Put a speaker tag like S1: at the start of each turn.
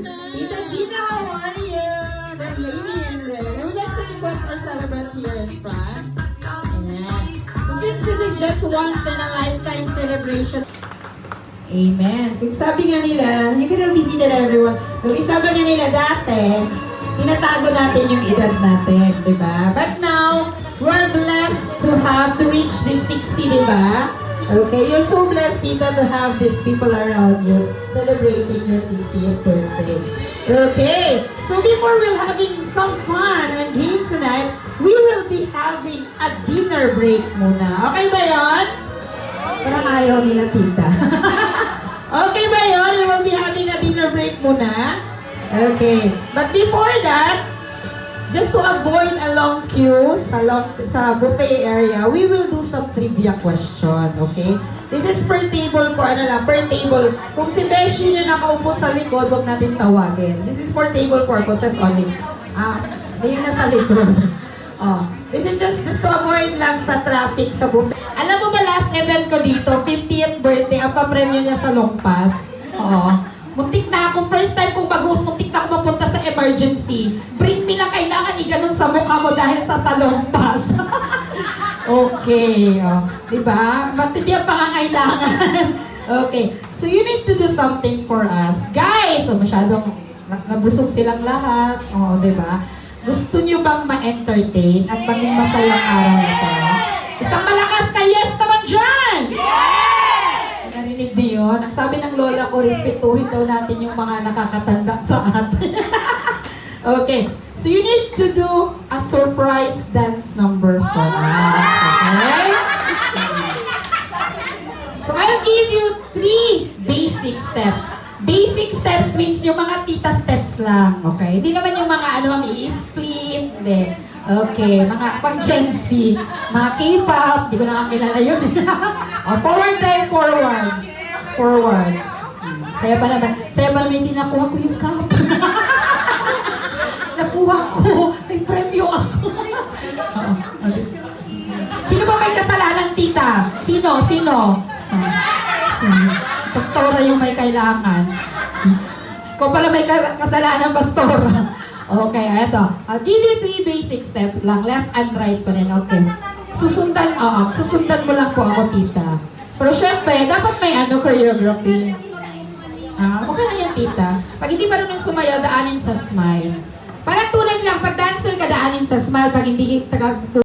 S1: Tita Gina, how are you? That lady in there. I like to request our celebrant here in front. Yeah. So since this is just once in a lifetime celebration. Amen. Kung sabi nga nila, you can be seated everyone. Kung sabi nga nila dati, tinatago natin yung edad natin, di ba? But now, we're blessed to have to reach the 60, di ba? Okay, you're so blessed, Tita, to have these people around you celebrating your 60th birthday. Okay, so before we're having some fun and games tonight, we will be having a dinner break muna. Okay ba yon? Parang ayaw nila, tita. okay ba yun? We will be having a dinner break muna. Okay. But before that, just to avoid a long queue sa, long, sa buffet area, we will do some trivia question, okay? This is per table for ano lang, per table. Kung si Beshi na nakaupo sa likod, huwag natin tawagin. This is for table purposes only. Ah, yun na sa likod. Oh, this is just just to avoid lang sa traffic sa buffet. Alam mo ba last event ko dito, 50th birthday, ang papremyo niya sa long pass? Oo. Muntik na akong first time kong bagus, muntik na ako mapunta sa emergency. Dahil sa salong pass. okay. Oh. Diba? Ba't hindi ang pangangailangan? okay. So you need to do something for us. Guys! So masyadong na- nabusog silang lahat. Oo, diba? Gusto nyo bang ma-entertain at maging masayang araw na to? Isang malakas na yes naman dyan! Narinig niyo yun? Ang sabi ng lola ko, respetuhin daw natin yung mga nakakatanda sa atin. okay. So you need to do a surprise dance number for us. Okay? So I'll give you three basic steps. Basic steps means yung mga tita steps lang, okay? Hindi naman yung mga ano, may split, hindi. Okay, mga pang Gen mga K-pop, hindi ko nakakilala yun. oh, forward tayo, forward. Forward. Saya pa naman, saya pa naman hindi nakuha ko yung cup. Nakuha ko, may premyo ako. Sino ba may kasalanan, tita? Sino? Sino? Ah. Pastora yung may kailangan. Ikaw pala may ka- kasalanan, pastora. Okay, eto. I'll give you three basic steps lang. Left and right pa rin. Okay. Susundan, oo. Susundan mo lang po ako, tita. Pero syempre, dapat may ano, choreography. Ah, okay lang yan, tita. Pag hindi marunong sumayaw, daanin sa smile. Parang tulad lang, pag dancer ka, daanin sa smile. Pag hindi ka